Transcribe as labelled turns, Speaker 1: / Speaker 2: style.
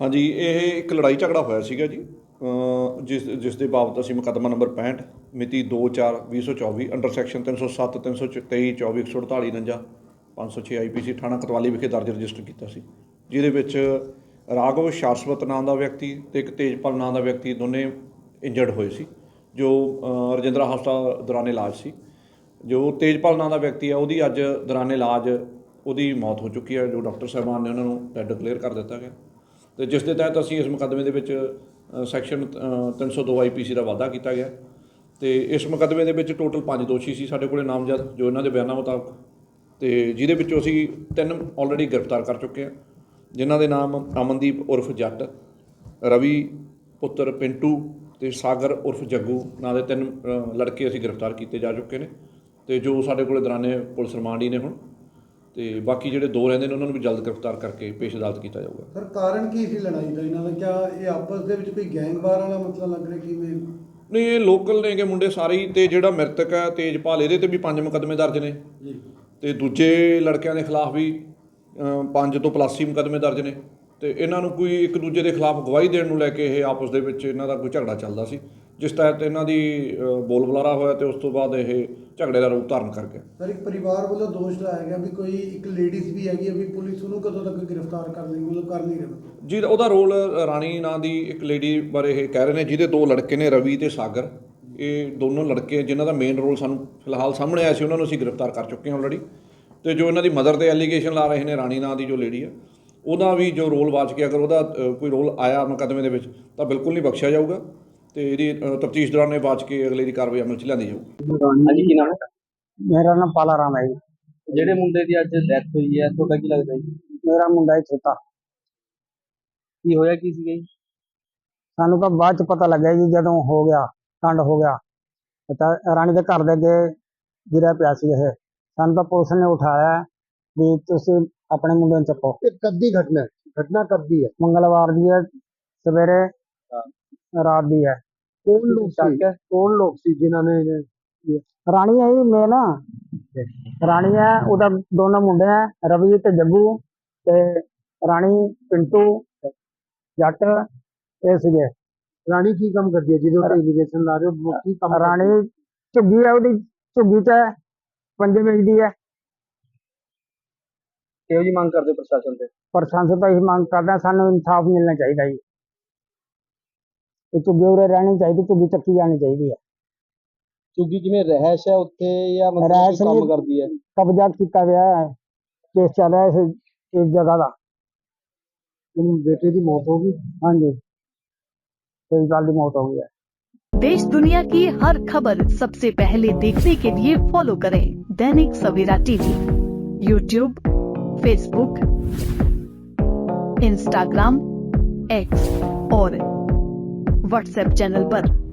Speaker 1: ਹਾਂਜੀ, ਇਹ ਇੱਕ ਲੜਾਈ ਝਗੜਾ ਹੋਇਆ ਸੀਗਾ ਜੀ। ਜਿਸ ਜਿਸ ਦੇ ਬਾਬਤ ਅਸੀਂ ਮੁਕੱਦਮਾ ਨੰਬਰ 65 ਮਿਤੀ 2/4/2024 ਅੰਡਰ ਸੈਕਸ਼ਨ 307 323 24 148 49 506 ਆਈਪੀਸੀ ਥਾਣਾ ਕਤਵਾਲੀ ਵਿਖੇ ਦਰਜ ਰਜਿਸਟਰ ਕੀਤਾ ਸੀ। ਜਿਹਦੇ ਵਿੱਚ ਰਾਘਵ ਸ਼ਾਸਵਤ ਨਾਮ ਦਾ ਵਿਅਕਤੀ ਤੇ ਇੱਕ ਤੇਜਪਾਲ ਨਾਮ ਦਾ ਵਿਅਕਤੀ ਦੋਨੇ ਇੰਜਰਡ ਹੋਏ ਸੀ, ਜੋ ਰਜਿੰਦਰਾ ਹਸਪਤਾਲ ਦੌਰਾਨ ਇਲਾਜ ਸੀ। ਜੋ ਤੇਜਪਾਲ ਨਾਂ ਦਾ ਵਿਅਕਤੀ ਆ, ਉਹਦੀ ਅੱਜ ਦੌਰਾਨ ਇਲਾਜ, ਉਹਦੀ ਮੌਤ ਹੋ ਚੁੱਕੀ ਹੈ ਜੋ ਡਾਕਟਰ ਸਾਹਿਬਾਨ ਨੇ ਉਹਨਾਂ ਨੂੰ ਡੈਡ ਡਿਕਲੇਅਰ ਕਰ ਦਿੱਤਾ ਗਿਆ। ਤੇ ਜਿਸ ਦੇ ਤਹਿਤ ਅਸੀਂ ਇਸ ਮੁਕੱਦਮੇ ਦੇ ਵਿੱਚ ਅ, ਸੈਕਸ਼ਨ ਅ, 302 ਆਈਪੀਸੀ ਦਾ ਵਾਅਦਾ ਕੀਤਾ ਗਿਆ। ਤੇ ਇਸ ਮੁਕੱਦਮੇ ਦੇ ਵਿੱਚ ਟੋਟਲ 5 ਦੋਸ਼ੀ ਸੀ ਸਾਡੇ ਕੋਲੇ ਨਾਮਜ਼ਦ ਜੋ ਇਹਨਾਂ ਦੇ ਬਿਆਨਾਂ ਮੁਤਾਬਕ। ਤੇ ਜਿਹਦੇ ਵਿੱਚੋਂ ਅਸੀਂ ਤਿੰਨ ਆਲਰੇਡੀ ਗ੍ਰਿਫਤਾਰ ਕਰ ਚੁੱਕੇ ਹਾਂ ਜਿਨ੍ਹਾਂ ਦੇ ਨਾਮ ਅਮਨਦੀਪ ਉਰਫ ਜੱਟ ਰਵੀ ਪੁੱਤਰ ਪਿੰਟੂ ਤੇ ਸਾਗਰ ਉਰਫ ਜੱਗੂ ਨਾਂ ਦੇ ਤਿੰਨ ਲੜਕੇ ਅਸੀਂ ਗ੍ਰਿਫਤਾਰ ਕੀਤੇ ਜਾ ਚੁੱਕੇ ਨੇ। ਤੇ ਜੋ ਸਾਡੇ ਕੋਲੇ ਦੌਰਾਨੇ ਪੁਲਿਸ ਰਿਮਾਂਡ ਹੀ ਨੇ ਹੁਣ। ਤੇ ਬਾਕੀ ਜਿਹੜੇ ਦੋ ਰਹਿੰਦੇ ਨੇ ਉਹਨਾਂ ਨੂੰ ਵੀ ਜਲਦ ਗ੍ਰਿਫਤਾਰ ਕਰਕੇ ਪੇਸ਼ ਅਦਾਲਤ ਕੀਤਾ ਜਾਊਗਾ।
Speaker 2: ਸਰ ਕਾਰਨ ਕੀ ਸੀ ਲੜਾਈ ਦਾ ਇਹਨਾਂ ਦਾ? ਕਿਆ ਇਹ ਆਪਸ ਦੇ ਵਿੱਚ ਕੋਈ ਗੈਂਗਵਾਰ ਵਾਲਾ ਮਸਲਾ ਲੱਗ ਰਿਹਾ ਕਿ ਮੈਂ
Speaker 1: ਨਹੀਂ ਇਹ ਲੋਕਲ ਨੇਗੇ ਮੁੰਡੇ ਸਾਰੇ ਹੀ ਤੇ ਜਿਹੜਾ ਮ੍ਰਿਤਕ ਹੈ ਤੇਜਪਾਲ ਇਹਦੇ ਤੇ ਵੀ ਪੰਜ ਮੁਕੱਦਮੇ ਦਰਜ ਨੇ।
Speaker 2: ਜੀ।
Speaker 1: ਤੇ ਦੂਜੇ ਲੜਕਿਆਂ ਦੇ ਖਿਲਾਫ ਵੀ ਪੰਜ ਤੋਂ ਪਲੱਸ ਹੀ ਮੁਕੱਦਮੇ ਦਰਜ ਨੇ। ਤੇ ਇਹਨਾਂ ਨੂੰ ਕੋਈ ਇੱਕ ਦੂਜੇ ਦੇ ਖਿਲਾਫ ਗਵਾਹੀ ਦੇਣ ਨੂੰ ਲੈ ਕੇ ਇਹ ਆਪਸ ਦੇ ਵਿੱਚ ਇਹਨਾਂ ਦਾ ਕੋਈ ਝਗੜਾ ਚੱਲਦਾ ਸੀ। ਜਿਸ ਤਹਿਤ ਇਹਨਾਂ ਦੀ ਅ, ਬੋਲ ਬੁਲਾਰਾ ਹੋਇਆ ਤੇ ਉਸ ਤੋਂ ਬਾਅਦ ਇਹ ਝਗੜੇ ਦਾ ਰੂਪ ਧਾਰਨ ਕਰ ਗਿਆ
Speaker 2: ਸਰ ਇੱਕ ਪਰਿਵਾਰ ਵੱਲੋਂ ਦੋਸ਼ ਲਾਇਆ ਗਿਆ ਵੀ ਕੋਈ ਇੱਕ ਲੇਡੀਜ਼ ਵੀ ਹੈਗੀ ਹੈ ਵੀ ਪੁਲਿਸ ਉਹਨੂੰ ਕਦੋਂ ਤੱਕ ਗ੍ਰਿਫਤਾਰ ਕਰ ਲੇਗੀ ਮਤਲਬ ਕਰ ਨਹੀਂ ਰਹੀ।
Speaker 1: ਜੀ ਉਹਦਾ ਰੋਲ ਰਾਣੀ ਨਾਂ ਦੀ ਇੱਕ ਲੇਡੀ ਬਾਰੇ ਇਹ ਕਹਿ ਰਹੇ ਨੇ ਜਿਹਦੇ ਦੋ ਲੜਕੇ ਨੇ ਰਵੀ ਤੇ ਸਾਗਰ। ਇਹ ਦੋਨੋਂ ਲੜਕੇ ਜਿਨ੍ਹਾਂ ਦਾ ਮੇਨ ਰੋਲ ਸਾਨੂੰ ਫਿਲਹਾਲ ਸਾਹਮਣੇ ਆਇਆ ਸੀ ਉਹਨਾਂ ਨੂੰ ਅਸੀਂ ਗ੍ਰਿਫਤਾਰ ਕਰ ਚੁੱਕੇ ਹਾਂ ਆਲਰੇਡੀ ਤੇ ਜੋ ਇਹਨਾਂ ਦੀ ਮਦਰ ਤੇ ਐਲੀਗੇਸ਼ਨ ਲਾ ਰਹੇ ਨੇ ਰਾਣੀ ਨਾਂ ਦੀ ਜੋ ਲੇਡੀ ਆ ਉਹਦਾ ਵੀ ਜੋ ਰੋਲ ਵਾਚ ਕੇ ਅਗਰ ਉਹਦਾ ਅ, ਕੋਈ ਰੋਲ ਆਇਆ ਮੁਕੱਦਮੇ ਦੇ ਵਿੱਚ ਤਾਂ ਬਿਲਕੁਲ ਨਹੀਂ ਬਖਸ਼ਿਆ ਜਾਊਗਾ। ਤੇ ਇਹਦੀ ਤਫਤੀਸ਼ ਦੌਰਾਨ ਇਹ ਬਾਚ ਕੇ ਅਗਲੇ ਦੀ ਕਾਰਵਾਈ ਅਮਲ 'ਚ ਲਿਆਂਦੀ ਜਾਊਗੀ
Speaker 3: ਹਾਂਜੀ ਕੀ ਨਾਮ ਹੈ?
Speaker 4: ਮੇਰਾ ਨਾਮ ਪਾਲਾ ਰਾਮ ਹੈ ਜੀ।
Speaker 3: ਜਿਹੜੇ ਮੁੰਡੇ ਦੀ ਅੱਜ ਡੈਥ ਹੋਈ ਹੈ ਤੁਹਾਡਾ ਕੀ ਲੱਗਦਾ ਜੀ?
Speaker 4: ਮੇਰਾ ਮੁੰਡਾ ਹੈ ਛੋਟਾ।
Speaker 3: ਕੀ ਹੋਇਆ ਕੀ ਸੀਗਾ ਜੀ?
Speaker 4: ਸਾਨੂੰ ਤਾਂ ਬਾਅਦ ਚ ਪਤਾ ਲੱਗਿਆ ਜੀ ਜਦੋਂ ਹੋ ਗਿਆ ਕਾਂਡ ਹੋ ਗਿਆ। ਤਾਂ ਰਾਣੀ ਦੇ ਘਰ ਦੇ ਅੱਗੇ ਗਿਰਿਆ ਪਿਆ ਸੀ ਇਹ। ਸਾਨੂੰ ਤਾਂ ਪੁਲਿਸ ਨੇ ਉਠਾਇਆ ਵੀ ਤੁਸੀਂ ਆਪਣੇ ਮੁੰਡੇ ਨੂੰ ਚੱਕੋ।
Speaker 2: ਇਹ ਕਦ ਦੀ ਘਟਨਾ ਹੈ? ਘਟਨਾ ਕਦ ਦੀ ਹੈ?
Speaker 4: ਮੰਗਲਵਾਰ ਦੀ ਹੈ ਸਵੇਰੇ ਰਾਤ ਦੀ ਹੈ।
Speaker 2: ਕੌਣ ਲੋਕ ਸੀ? ਕੌਣ ਲੋਕ ਸੀ ਜਿਨ੍ਹਾਂ ਨੇ
Speaker 4: ਰਾਣੀ ਹੈ ਜੀ ਮੇਨ ਰਾਣੀ ਹੈ ਉਹਦਾ ਦੋਨੋਂ ਮੁੰਡੇ ਹੈ ਰਵੀ ਤੇ ਜੱਗੂ ਤੇ ਰਾਣੀ ਪਿੰਟੂ ਜੱਟ ਇਹ ਸੀਗੇ।
Speaker 2: ਰਾਣੀ ਕੀ ਕੰਮ ਕਰਦੀ ਹੈ? ਜਿਹਦੇ ਉੱਤੇ ਇਲੀਗੇਸ਼ਨ ਲਾ ਰਹੇ ਹੋ ਕੀ ਕੰਮ
Speaker 4: ਰਾਣੀ ਝੁੱਗੀ ਹੈ ਉਹਦੀ ਝੁੱਗੀ ਚ ਪੰਜੇ ਵੇਚਦੀ ਹੈ।
Speaker 3: ਕਿਹੋ ਜੀ ਮੰਗ ਕਰਦੇ ਹੋ ਪ੍ਰਸ਼ਾਸਨ ਤੇ?
Speaker 4: ਪ੍ਰਸ਼ਾਸਨ ਤੋਂ ਇਹੀ ਮੰਗ ਕਰਦੇ ਸਾਨੂੰ ਇਨਸਾਫ ਮਿਲਣਾ ਚਾਹੀਦਾ ਜੀ। ਇਹ ਝੁੱਗੀ ਉਰੇ ਰਹਿਣੀ ਚਾਹੀਦੀ ਝੁੱਗੀ ਚੱਕੀ ਜਾਣੀ ਚਾਹੀਦੀ ਹੈ
Speaker 3: ਚੁੱਗੀ ਕਿਵੇਂ ਰਹਿਸ਼ ਹੈ ਉੱਥੇ ਜਾਂ ਮਤਲਬ
Speaker 4: ਰਹਿਸ਼
Speaker 3: ਕੋਈ ਕੰਮ
Speaker 4: ਨਹੀਂ-
Speaker 3: ਕਰਦੀ ਹੈ
Speaker 4: ਕਬਜ਼ਾ ਕੀਤਾ ਗਿਆ ਹੈ ਕੇਸ ਚੱਲ ਰਿਹਾ ਇਸ ਇਸ ਜਗ੍ਹਾ ਦਾ
Speaker 2: ਬੇਟੇ ਦੀ ਮੌਤ ਹੋ ਗਈ
Speaker 4: ਹਾਂਜੀ ਕਈ ਸਾਲ ਦੀ ਮੌਤ ਹੋ ਗਈ ਹੈ
Speaker 5: देश दुनिया की हर खबर सबसे पहले देखने के लिए फॉलो करें Dainik Savera TV YouTube Facebook Instagram X और व्हाट्सएप चैनल पर।